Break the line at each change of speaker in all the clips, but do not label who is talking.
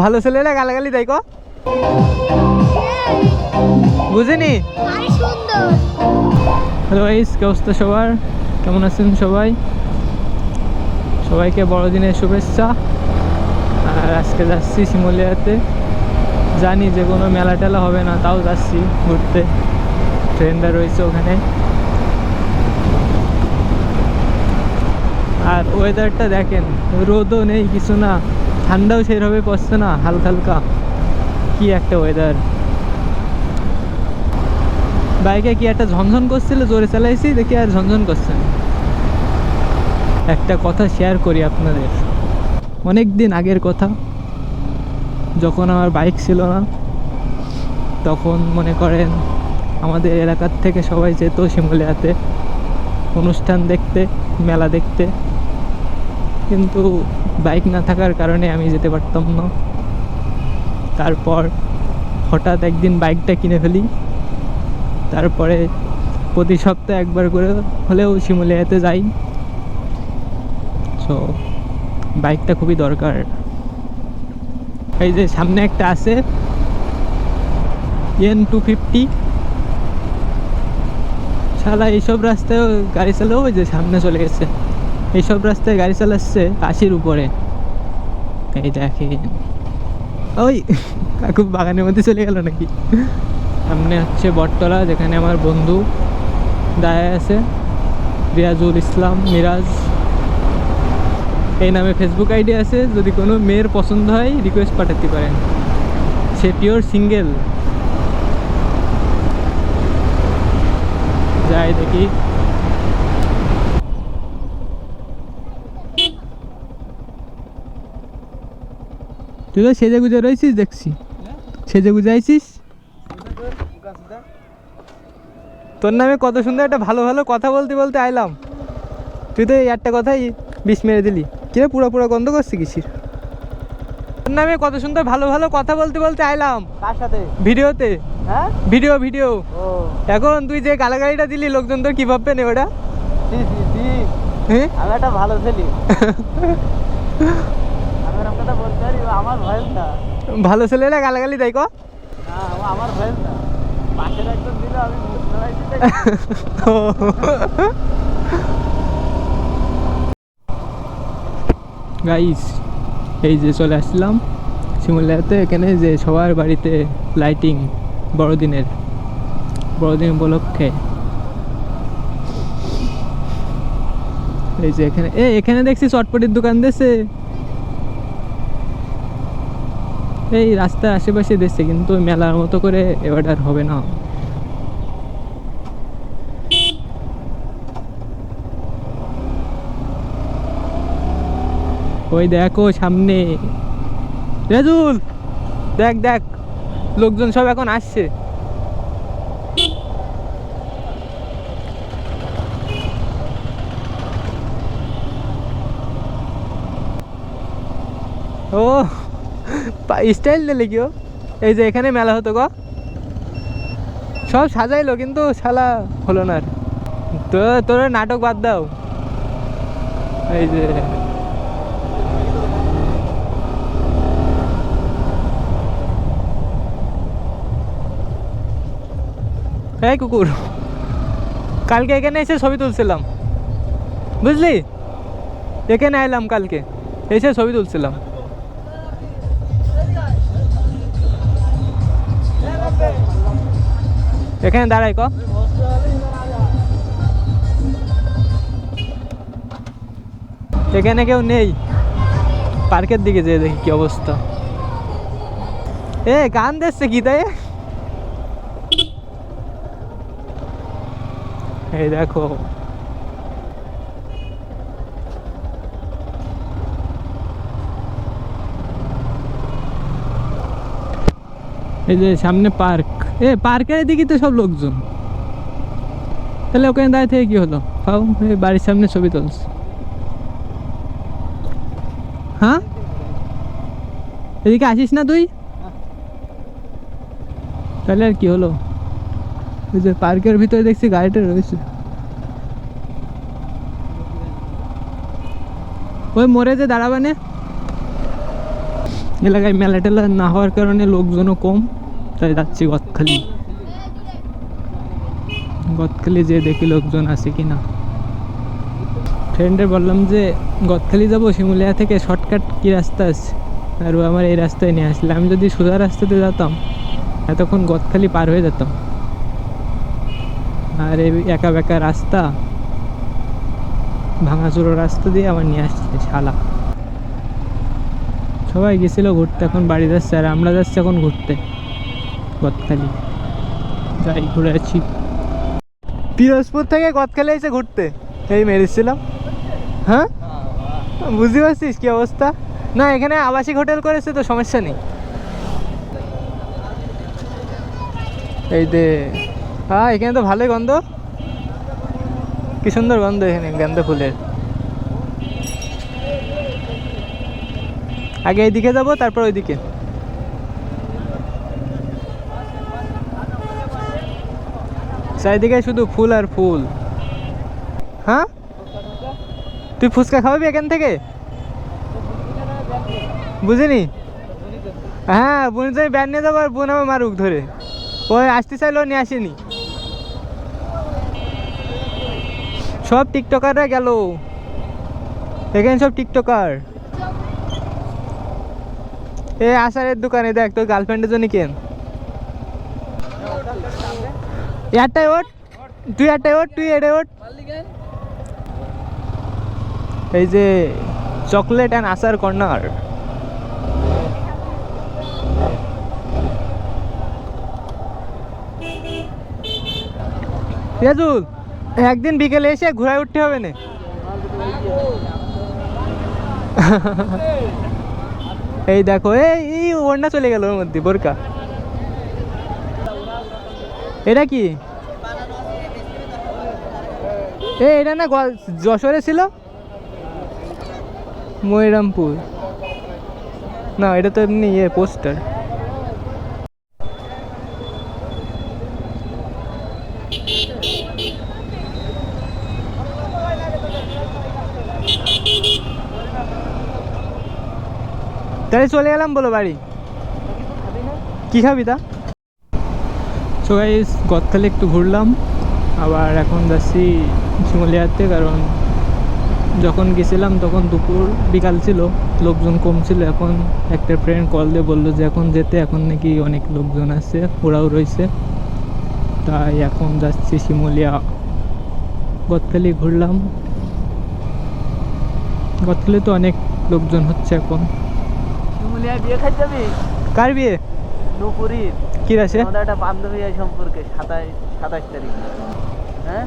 ভালো ছেলেরা গালাগালি ক? বুঝিনি? হ্যালো গাইস কি অবস্থা সবার? কেমন আছেন সবাই? সবাইকে বড়দিনের শুভেচ্ছা। আর আজকে যাচ্ছি শিমলিয়াতে। জানি যে কোনো মেলা টেলা হবে না তাও যাচ্ছি ঘুরতে। ট্রেনটা রয়েছে ওখানে। আর ওয়েদারটা দেখেন রোদও নেই কিছু না। ঠান্ডাও সেইভাবে পড়ছে না, হালকা হালকা। কি একটা ওয়েদার বাইকে কি একটা ঝনঝন করছিল, জোরে চালাইছি, দেখি আর ঝনঝন করছে। একটা কথা শেয়ার করি আপনাদের। অনেক দিন আগের কথা, যখন আমার বাইক ছিল না, তখন মনে করেন আমাদের এলাকার থেকে সবাই যেত শিমুলিয়াতে। অনুষ্ঠান দেখতে, মেলা দেখতে। কিন্তু বাইক না থাকার কারণে আমি যেতে পারতাম না। তারপর হঠাৎ একদিন বাইকটা কিনে ফেলি। তারপরে প্রতি সপ্তাহে একবার করে হলেও শিমুলিয়াতে যাই। সো বাইকটা খুবই দরকার। এই যে সামনে একটা আছে। এন টু ফিফটি শালা, এইসব রাস্তায় গাড়ি চালাও, ওই যে সামনে চলে গেছে। এইসব রাস্তায় গাড়ি চালাচ্ছে আশির উপরে। এই দেখেন। ওই, কাকু বাগানের মধ্যে চলে গেল নাকি? সামনে হচ্ছে বটতলা, যেখানে আমার বন্ধু দায় আছে, রিয়াজুল ইসলাম, মিরাজ। এই নামে ফেসবুক আইডি আছে, যদি কোনো মেয়ের পছন্দ হয় রিকোয়েস্ট পাঠাতে পারেন। সে পিওর সিঙ্গেল যাই দেখি। তুই তো সেজে গুজে রয়েছিস দেখছি। সেজে গুজে আইছিস? তোর নামে কত সুন্দর একটা ভালো ভালো কথা বলতে বলতে আইলাম। তুই তো এই একটা কথাই বিষ মেরে দিলি। কিরে পুরো পুরো গন্ধ করছি কিসির? তোর নামে কত সুন্দর ভালো ভালো কথা বলতে বলতে আইলাম।
কার সাথে?
ভিডিওতে।
হ্যাঁ?
Video video. এখন তুই যে গালাগাড়িটা দিলি লোকজন তোর কি ভাববে নে ওটা? হ্যাঁ?
আমি একটা ভালো ছেলে আমি এরকম কথা বলতে পারি ও আমার ভয়েস না।
ভালো ছেলেরা গালাগালি দেয় ক?
না আমার ভয়েস না। পাশের একজন দিল আমি
গাইস এই যে চলে আসলাম শিমুলিয়াতে এখানে যে সবার বাড়িতে লাইটিং বড়দিনের। বড়দিন উপলক্ষে। এই যে এখানে এ এখানে দেখছি চটপটির দোকান দিয়েছে। এই রাস্তার আশেপাশে দিচ্ছে কিন্তু মেলার মতো করে এবার আর হবে না। ওই দেখো সামনে। রেজুল, দেখ দেখ, লোকজন সব এখন আসছে। ও স্টাইল দিলে কি ও এই যে এখানে মেলা হতো গো। সব সাজাইলো, কিন্তু শালা হলো না তো তোর নাটক বাদ দাও। এই যে। এই কুকুর, কালকে এখানে এসে ছবি তুলছিলাম। বুঝলি? এখানে আইলাম কালকে, এসে ছবি তুলছিলাম। এখানে দাঁড়াই ক। এখানে কেউ নেই। পার্কের দিকে যেয়ে দেখি কি অবস্থা। এ, গান দেখছে কি তাই? এই দেখো। এই যে সামনে পার্ক। এ, পার্কের দিকে তো সব লোকজন। তাহলে ওখানে দাঁড়িয়ে থেকে কি হলো? পাও বাড়ির সামনে ছবি তুলছে। হ্যাঁ? এদিকে আসিস না তুই? তাহলে আর কি হলো? যে পার্কের ভিতরে দেখছি গাড়িটা রয়েছে। ওই মরে যে দাঁড়াবানে এলাকায় মেলা টেলা না হওয়ার কারণে লোকজনও কম। তাই যাচ্ছি গদখালি। গদখালি যে দেখি লোকজন আছে কি না ফ্রেন্ডে বললাম যে, গদখালি যাব শিমুলিয়া থেকে শর্টকাট কি রাস্তা আছে? আর ও আমার এই রাস্তায় নিয়ে আসলে। আমি যদি সোজা রাস্তাতে যেতাম, এতক্ষণ গদখালি পার হয়ে যেতাম। আর এই একা বেকা রাস্তা, ভাঙাচুরো রাস্তা দিয়ে আমার নিয়ে আসছে শালা। সবাই গেছিল ঘুরতে, এখন বাড়ি যাচ্ছে, আর আমরা যাচ্ছি এখন ঘুরতে। গদখালি। যাই, ঘুরে আছি পিরোজপুর থেকে গদখালি এসে ঘুরতে। এই মেরেছিলাম। হ্যাঁ? বুঝতে পারছিস কি অবস্থা? না, এখানে আবাসিক হোটেল করেছে তো সমস্যা নেই। এই যে হ্যাঁ এখানে তো ভালোই গন্ধ। কি সুন্দর গন্ধ এখানে গেন্দা ফুলের। আগে এইদিকে যাব, তারপর ওইদিকে। চারিদিকে শুধু ফুল আর ফুল। হ্যাঁ? তুই ফুচকা খাওয়াবি এখান থেকে? বুঝিনি? হ্যাঁ বোন তুমি ব্যান নিয়ে যাব আর বোন আমার মারুক ধরে। ওই আসতে চাইলো, নিয়ে আসেনি। সব টিকটকাররা গেল। এখানে সব টিকটকার। এ আসারের দোকানে দেখ, তোর গার্লফ্রেন্ডের জন্য কেন? একটাই ওট তুই একটাই ওট তুই এটাই ওট এই যে চকলেট অ্যান্ড আসার কর্নার। রেজুল একদিন বিকেলে এসে ঘোরায় উঠতে হবে না। এই দেখো এই, ওড়না চলে গেল ওর মধ্যে, বোরকা। এটা কি? এটা না যশোরে ছিল? ময়রামপুর। না, এটা তো এমনি ইয়ে পোস্টার। তাহলে চলে গেলাম বলো বাড়ি। কি খাবি তা? সো গাইস গতকালে একটু ঘুরলাম আবার এখন যাচ্ছি শিমলিয়াতে কারণ যখন গেছিলাম তখন দুপুর বিকাল ছিল লোকজন কম ছিল এখন একটা ফ্রেন্ড কল দিয়ে বলল যে এখন যেতে এখন নাকি অনেক লোকজন আছে ওরাও রয়েছে। তাই এখন যাচ্ছি শিমুলিয়া গতকালি ঘুরলাম। গতকালে তো অনেক লোকজন হচ্ছে এখন।
শিমুলিয়া বিয়ে খাই যাবি?
কার বিয়ে?
নুপুরির।
কি আছে?
আমাদের একটা বান্ধবী আছে সম্পর্কে সাতাশ সাতাশ তারিখ। হ্যাঁ?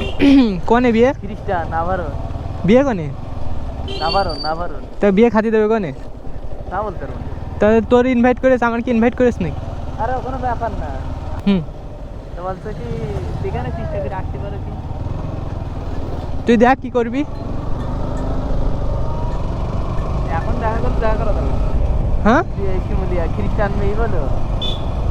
কনে বিয়ে?
খ্রিস্টান নাভারণ।
বিয়ে কনে?
নাভারণ নাভারণ।
তা বিয়ে খাতি দেবে কনে?
তা বলতে পারব না।
তোর ইনভাইট করেছ আমার কি ইনভাইট করিস নাকি?
আরে কোনো ব্যাপার না।
হুম।
তো বলছে কি সেখানে চেষ্টা রাখতে পারো কি?
তুই দেখ কি করবি।
এখন দেখা করতে দেখা করা
হ্যাঁ?
খ্রিস্টান মেয়ে বলো।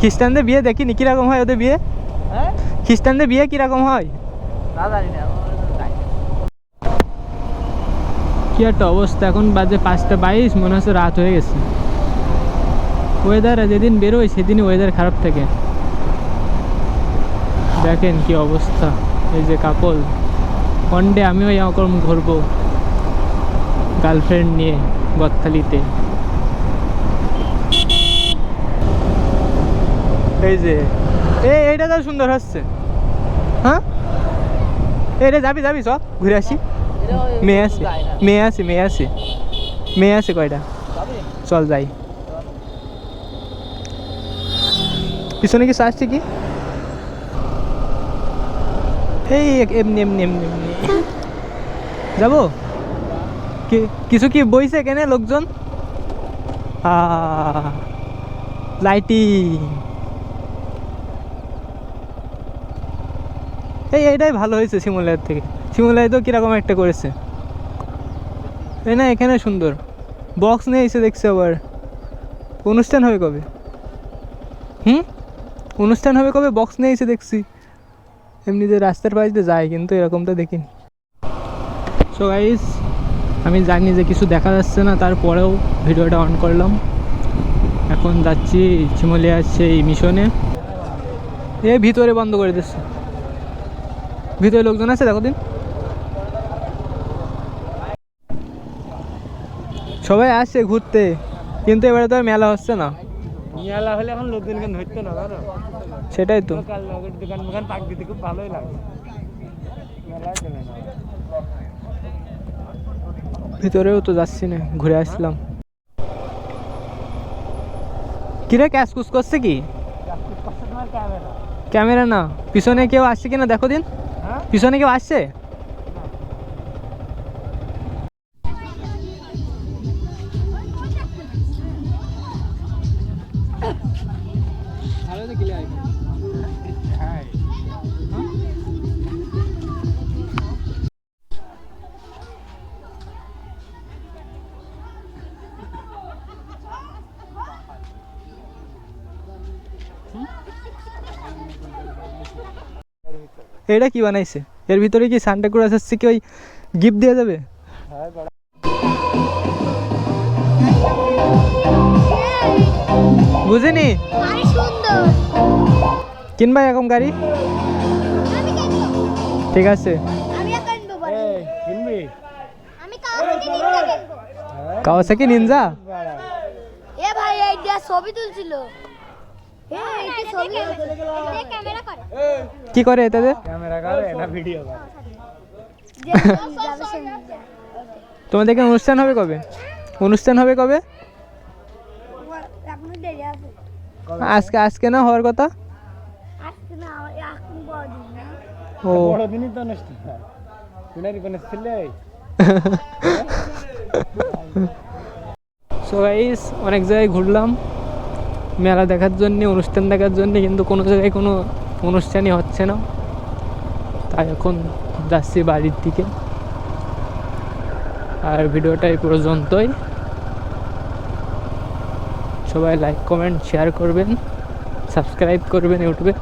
খ্রিস্টানদের বিয়ে দেখিনি কীরকম হয় ওদের বিয়ে?
হ্যাঁ?
খ্রিস্টানদের বিয়ে কীরকম হয়?
না জানি না।
কি একটা অবস্থা এখন বাজে পাঁচটা বাইশ মনে হচ্ছে রাত হয়ে গেছে। ওয়েদার যেদিন বেরোয় সেদিনই ওয়েদার খারাপ থাকে। দেখেন কি অবস্থা এই যে কাপল। ওয়ানডে আমিও এরকম ঘুরবো গার্লফ্রেন্ড নিয়ে গদখালিতে এই যে, এই, এইটা তো সুন্দর হচ্ছে হ্যাঁ? এইটা যাবি যাবি সব ঘুরে আসি। মেয়ে আছে মেয়ে আছে মেয়ে আছে। মেয়ে আছে কয়টা? চল যাই। পিছনে কিছু আসছে কি? এই এমনি এমনি এমনি এমনি যাব? কি- কিছু কি বইছে কেনে লোকজন? লাইটিং। এই এটাই ভালো হয়েছে শিমুলিয়ার থেকে। শিমুলিয়ায় তো কীরকম একটা করেছে। এই না, এখানে সুন্দর। বক্স নিয়ে এসে দেখছি আবার। অনুষ্ঠান হবে কবে? হুম? অনুষ্ঠান হবে কবে? বক্স নিয়ে এসে দেখছি। এমনিতে রাস্তার পাশ যায়, কিন্তু এরকমটা দেখিনি। সো গাইস আমি জানি যে কিছু দেখা যাচ্ছে না, তারপরেও ভিডিওটা অন করলাম। এখন যাচ্ছি চিমলিয়া সেই মিশনে এ ভিতরে বন্ধ করে দিচ্ছে। ভিতরে লোকজন আছে দেখো দিন। সবাই আসছে ঘুরতে কিন্তু এবারে তো আর মেলা হচ্ছে না।
মেলা হলে এখন লোকজন কেন না জানো?
সেটাই তো।
দোকান দোকান পাক দিতে খুব ভালোই লাগে।
ভিতরেও তো যাচ্ছি না ঘুরে আসলাম। কিরে ক্যাশ কুস করছে কি?
ক্যামেরা
না পিছনে কেউ আসছে কিনা দেখো দিন। পিছনে কেউ আসছে?
হ্যাঁ
এটা কি বানাইছে? এর ভিতরে কি সান্টা ক্রুজ আসছে কি ওই গিফট দিয়ে যাবে?
হ্যাঁ
বুঝিনি কিনবা এরকম গাড়ি? ঠিক আছে।
কাওয়াসাকি নিনজা
হ্যাঁ
এ ভাই এই ছবি তুলছিল। এ এই ছবি ক্যামেরা। কর।
কি করে এটাতে?
ক্যামেরা করে না ভিডিও করে।
যে যাবে
তোমাদেরকে অনুষ্ঠান হবে কবে? অনুষ্ঠান হবে কবে?
আপনি দেরি আছে
আজকে আজকে না হওয়ার কথা?
আজকে না এখন বড় না
ও সো গাইস অনেক জায়গায় ঘুরলাম। মেলা দেখার জন্য অনুষ্ঠান দেখার জন্য কিন্তু কোনো জায়গায় কোনো অনুষ্ঠানই হচ্ছে না। তাই এখন যাচ্ছি বাড়ির দিকে। আর ভিডিওটা এই পর্যন্তই। সবাই লাইক কমেন্ট শেয়ার করবেন। সাবস্ক্রাইব করবেন ইউটিউবে।